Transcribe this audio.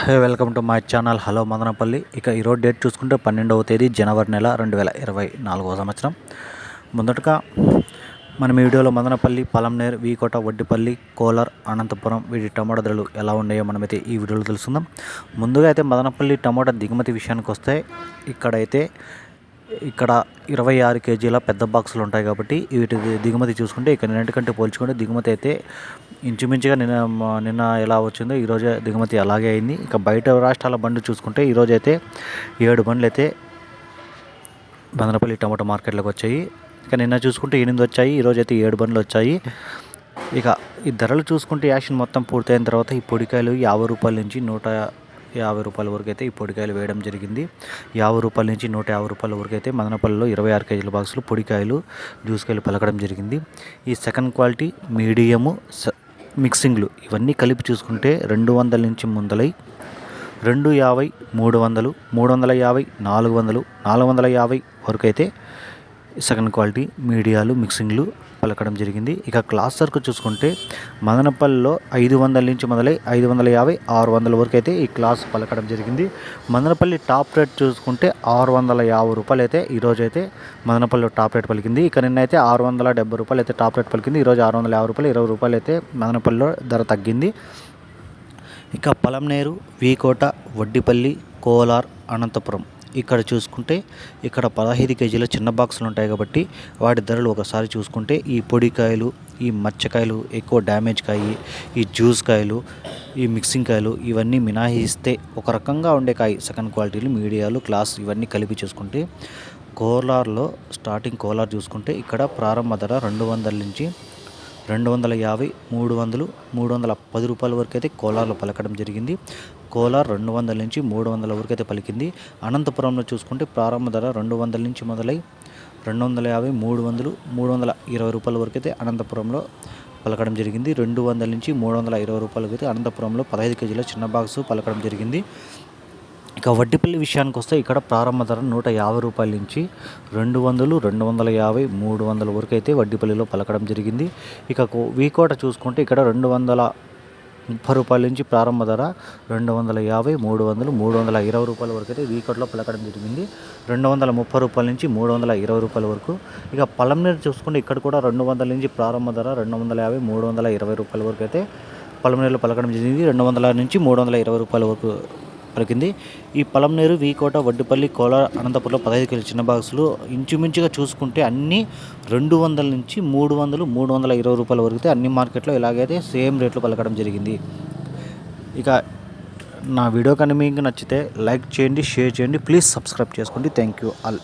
Hey welcome to my channel. Hello Madanapalle. ఇక ఈరోజు date చూసుకుంటే పన్నెండవ తేదీ జనవరి నెల రెండు వేల ఇరవై నాలుగవ సంవత్సరం. ముందటగా మనం ఈ వీడియోలో మదనపల్లి పలంనేర్ వీకోట వడ్డిపల్లి కోలార్ అనంతపురం వీటి టమాటా ధరలు ఎలా ఉన్నాయో మనమైతే ఈ వీడియోలో తెలుసుకుందాం. ముందుగా అయితే మదనపల్లి టమాటా దిగుమతి విషయానికి వస్తే ఇక్కడైతే ఇక్కడ ఇరవై ఆరు కేజీల పెద్ద బాక్సులు ఉంటాయి కాబట్టి వీటి దిగుమతి చూసుకుంటే ఇక్కడ నిన్నటికంటే పోల్చుకుంటే దిగుమతి అయితే ఇంచుమించుగా నిన్న మ- నిన్న ఎలా వచ్చిందో ఈరోజు దిగుమతి అలాగే అయింది. ఇక బయట రాష్ట్రాల బండ్లు చూసుకుంటే ఈరోజు అయితే ఏడు బండ్లు అయితే బందరపల్లి టమాటో మార్కెట్లోకి వచ్చాయి. ఇక నిన్న చూసుకుంటే ఎనిమిది వచ్చాయి ఈరోజు అయితే ఏడు బండ్లు వచ్చాయి. ఇక ఈ ధరలు చూసుకుంటే యాక్షన్ మొత్తం పూర్తయిన తర్వాత ఈ పొడికాయలు యాభై రూపాయల నుంచి నూట యాభై రూపాయల వరకు అయితే ఈ పొడికాయలు వేయడం జరిగింది. యాభై రూపాయల నుంచి నూట యాభై రూపాయల వరకు అయితే మదనపల్లిలో ఇరవై ఆరు కేజీల బాక్సులు పొడికాయలు జ్యూస్కాయలు పలకడం జరిగింది. ఈ సెకండ్ క్వాలిటీ మీడియము స- మిక్సింగ్లు ఇవన్నీ కలిపి చూసుకుంటే రెండు వందల నుంచి ముందలై రెండు యాభై మూడు వందలు మూడు వందల యాభై నాలుగు వందలు నాలుగు వందల యాభై వరకు అయితే సెకండ్ క్వాలిటీ మీడియాలు మిక్సింగ్లు పలకడం జరిగింది. ఇక క్లాస్ సరుకు చూసుకుంటే మదనపల్లిలో ఐదు వందల నుంచి మొదలై ఐదు వందల యాభై ఆరు వందల వరకు అయితే ఈ క్లాస్ పలకడం జరిగింది. మదనపల్లి టాప్ రేట్ చూసుకుంటే ఆరు వందల యాభై రూపాయలు అయితే ఈరోజు అయితే మదనపల్లిలో టాప్ రేట్ పలికింది. ఇక నిన్న అయితే ఆరు వందల డెబ్బై రూపాయలు అయితే టాప్ రేట్ పలికింది. ఈరోజు ఆరు వందల యాభై రూపాయలు ఇరవై రూపాయలు అయితే మదనపల్లిలో ధర తగ్గింది. ఇక పలంనేరు వీకోట వడ్డిపల్లి కోలార్ అనంతపురం ఇక్కడ చూసుకుంటే ఇక్కడ పదహైదు కేజీల చిన్న బాక్సులు ఉంటాయి కాబట్టి వాటి ధరలు ఒకసారి చూసుకుంటే ఈ పొడికాయలు ఈ మచ్చకాయలు ఎక్కువ డ్యామేజ్ కాయి ఈ జ్యూస్ కాయలు ఈ మిక్సింగ్ కాయలు ఇవన్నీ మినహాయిస్తే ఒక రకంగా ఉండే కాయ సెకండ్ క్వాలిటీలు మీడియాలు క్లాస్ ఇవన్నీ కలిపి చూసుకుంటే కోలార్లో స్టార్టింగ్ కోలార్ చూసుకుంటే ఇక్కడ ప్రారంభ ధర రెండు వందల నుంచి రెండు వందల యాభై మూడు వందలు మూడు వందల పది రూపాయల వరకు అయితే కోలార్లో పలకడం జరిగింది. కోలార్ రెండు వందల నుంచి మూడు వందల వరకు అయితే పలికింది. అనంతపురంలో చూసుకుంటే ప్రారంభ ధర రెండు వందల నుంచి మొదలై రెండు వందల యాభై మూడు వందలు మూడు వందల ఇరవై రూపాయల వరకు అయితే అనంతపురంలో పలకడం జరిగింది. రెండు వందల నుంచి మూడు వందల ఇరవై రూపాయలకి అయితే అనంతపురంలో పదహైదు కేజీల చిన్న బాక్సు పలకడం జరిగింది. ఇక వడ్డీపల్లి విషయానికి వస్తే ఇక్కడ ప్రారంభ ధర నూట యాభై రూపాయల నుంచి రెండు వందలు రెండు వందల యాభై మూడు వందల వరకు అయితే వడ్డీపల్లిలో పలకడం జరిగింది. ఇక కో- వీకోట చూసుకుంటే ఇక్కడ రెండు వందల ముప్పై రూపాయల నుంచి ప్రారంభ ధర రెండు వందల యాభై మూడు వందలు మూడు వందల ఇరవై రూపాయల వరకు అయితే వీకోట్లో పలకడం జరిగింది. రెండు వందల ముప్పై రూపాయల నుంచి మూడు వందల ఇరవై రూపాయల వరకు. ఇక పలంనేరు చూసుకుంటే ఇక్కడ కూడా రెండు వందల నుంచి ప్రారంభ ధర రెండు వందల యాభై మూడు వందల ఇరవై రూపాయల వరకు అయితే పలంనేరులో పలకడం జరిగింది. రెండు వందల నుంచి మూడు వందల ఇరవై రూపాయల వరకు పలికింది. ఈ పలంనేరు వీకోట వడ్డిపల్లి కోలార్ అనంతపురంలో పదహైదు కిలో చిన్న బాక్సులు. ఇంచుమించుగా చూసుకుంటే అన్నీ రెండు వందల నుంచి మూడు వందలు మూడు వందల ఇరవై రూపాయల వరకు అన్ని మార్కెట్లో ఇలాగైతే సేమ్ రేట్లు పలకడం జరిగింది. ఇక నా వీడియో కానీ మీకు నచ్చితే లైక్ చేయండి షేర్ చేయండి. ప్లీజ్ సబ్స్క్రైబ్ చేసుకోండి. Thank you all.